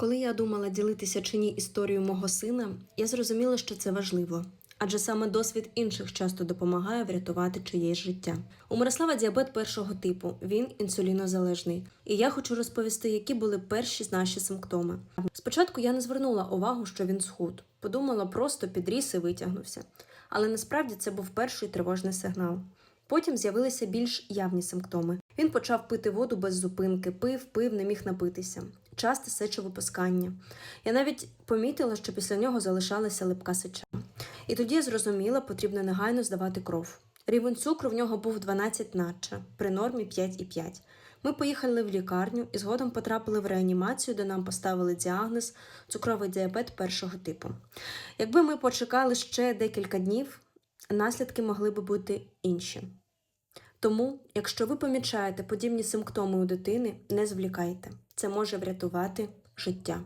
Коли я думала ділитися чи ні історією мого сина, я зрозуміла, що це важливо. Адже саме досвід інших часто допомагає врятувати чиєсь життя. У Мирослава діабет першого типу, він інсулінозалежний. І я хочу розповісти, які були перші наші симптоми. Спочатку я не звернула увагу, що він схуд. Подумала, просто підріс і витягнувся. Але насправді це був перший тривожний сигнал. Потім з'явилися більш явні симптоми. Він почав пити воду без зупинки, пив, пив, не міг напитися. Часте сечовипускання. Я навіть помітила, що після нього залишалася липка сеча. І тоді я зрозуміла, потрібно негайно здавати кров. Рівень цукру в нього був 12 наче, при нормі 5,5. Ми поїхали в лікарню і згодом потрапили в реанімацію, де нам поставили діагноз цукровий діабет першого типу. Якби ми почекали ще декілька днів, наслідки могли би бути інші. Тому, якщо ви помічаєте подібні симптоми у дитини, не звлікайте. Це може врятувати життя.